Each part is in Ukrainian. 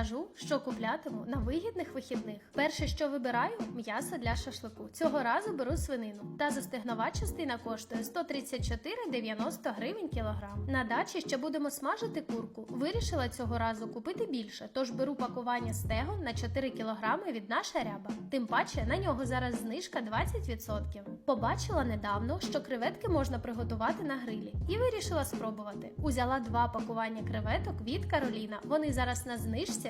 покажу, що куплятиму на вигідних вихідних. Перше, що вибираю м'ясо для шашлику. Цього разу беру свинину. Та застигнова частина коштує 134,90 гривень кілограм. На дачі ще будемо смажити курку. Вирішила цього разу купити більше, тож беру пакування стегон на 4 кілограми від наша ряба. Тим паче на нього зараз знижка 20%. Побачила недавно, що креветки можна приготувати на грилі, і вирішила спробувати. Узяла два пакування креветок від Кароліна. Вони зараз на знижці,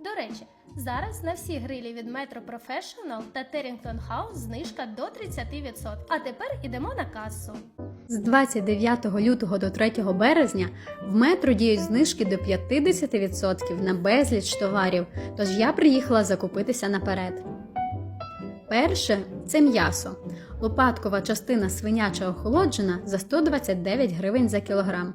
До речі, зараз на всі грилі від Metro Professional та Terrington House знижка до 30%. А тепер ідемо на касу. З 29 лютого до 3 березня в метро діють знижки до 50% на безліч товарів, тож я приїхала закупитися наперед. Перше це м'ясо. Лопаткова частина свиняча охолоджена за 129 гривень за кілограм.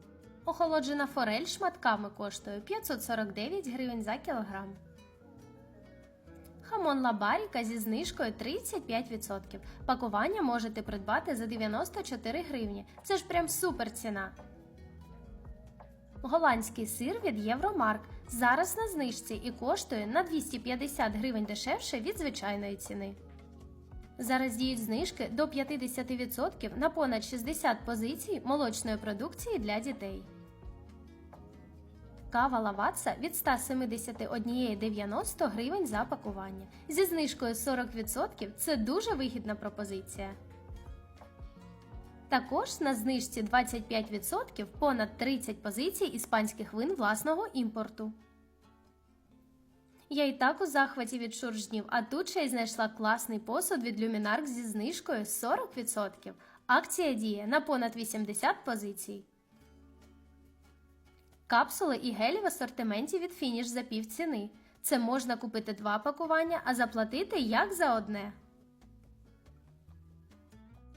Охолоджена форель шматками коштує 549 гривень за кілограм. Хамон лабаріка зі знижкою 35%. Пакування можете придбати за 94 гривні. Це ж прям супер ціна. Голландський сир від Євромарк зараз на знижці і коштує на 250 гривень дешевше від звичайної ціни. Зараз діють знижки до 50% на понад 60 позицій молочної продукції для дітей. Кава лаватса від 171,90 гривень за пакування. Зі знижкою 40% це дуже вигідна пропозиція. Також на знижці 25% понад 30 позицій іспанських вин власного імпорту. Я і так у захваті від шуржнів, а тут ще й знайшла класний посуд від Люмінарк зі знижкою 40%. Акція діє на понад 80 позицій. Капсули і гелі в асортименті від фініш за пів ціни. Це можна купити два пакування, а заплатити як за одне.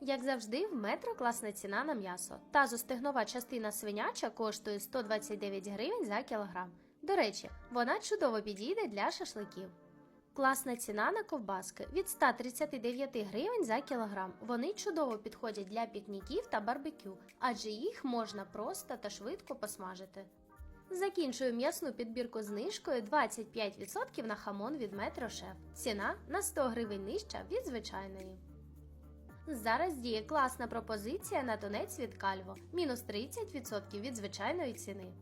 Як завжди, в метро класна ціна на м'ясо. Тазостегнова частина свиняча коштує 129 гривень за кілограм. До речі, вона чудово підійде для шашликів. Класна ціна на ковбаски від 139 гривень за кілограм. Вони чудово підходять для пікніків та барбекю, адже їх можна просто та швидко посмажити. Закінчую м'ясну підбірку знижкою 25% на хамон від Метро Шеф. Ціна на 100 гривень нижча від звичайної. Зараз діє класна пропозиція на тунець від Кальво мінус 30% від звичайної ціни.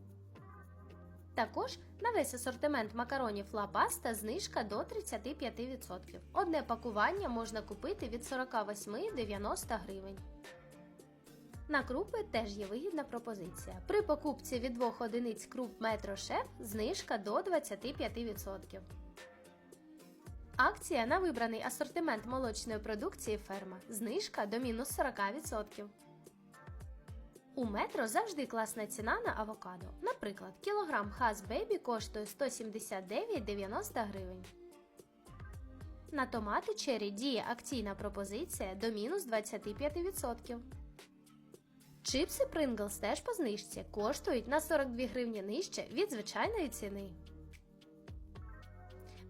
Також на весь асортимент макаронів Ла Паста знижка до 35%. Одне пакування можна купити від 48,90 гривень. На крупи теж є вигідна пропозиція. При покупці від двох одиниць круп Метро Шеф знижка до 25%. Акція на вибраний асортимент молочної продукції ферма. Знижка до мінус 40%. У метро завжди класна ціна на авокадо. Наприклад, кілограм Хас Бейбі коштує 179,90 гривень. На томати черрі діє акційна пропозиція до мінус 25%. Чипси Pringles теж по знижці коштують на 42 гривні нижче від звичайної ціни.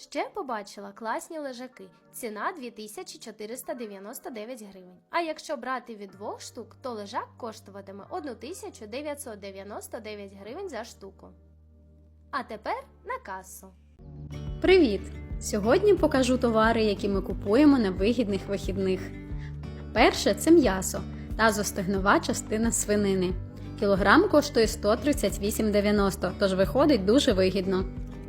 Ще побачила класні лежаки. Ціна 2499 гривень. А якщо брати від двох штук, то лежак коштуватиме 1999 гривень за штуку. А тепер на касу. Привіт! Сьогодні покажу товари, які ми купуємо на вигідних вихідних. Перше це м'ясо тазостегнова частина свинини. Кілограм коштує 138,90, тож виходить дуже вигідно.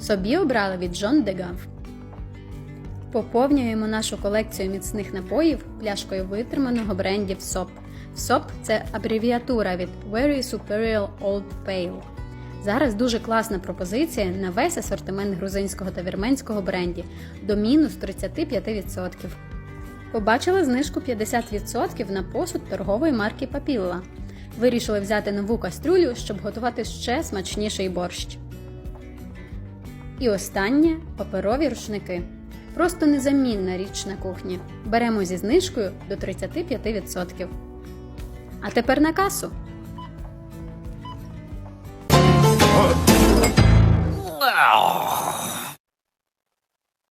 Собі обрали від Джон Дегав. Поповнюємо нашу колекцію міцних напоїв пляшкою витриманого брендів СОП. СОП це абревіатура від Very Superior Old Pale. Зараз дуже класна пропозиція на весь асортимент грузинського та вірменського бренді до мінус 35%. Побачили знижку 50% на посуд торгової марки Папілла. Вирішили взяти нову кастрюлю, щоб готувати ще смачніший борщ. І останнє паперові рушники. Просто незамінна річ на кухні. Беремо зі знижкою до 35%. А тепер на касу.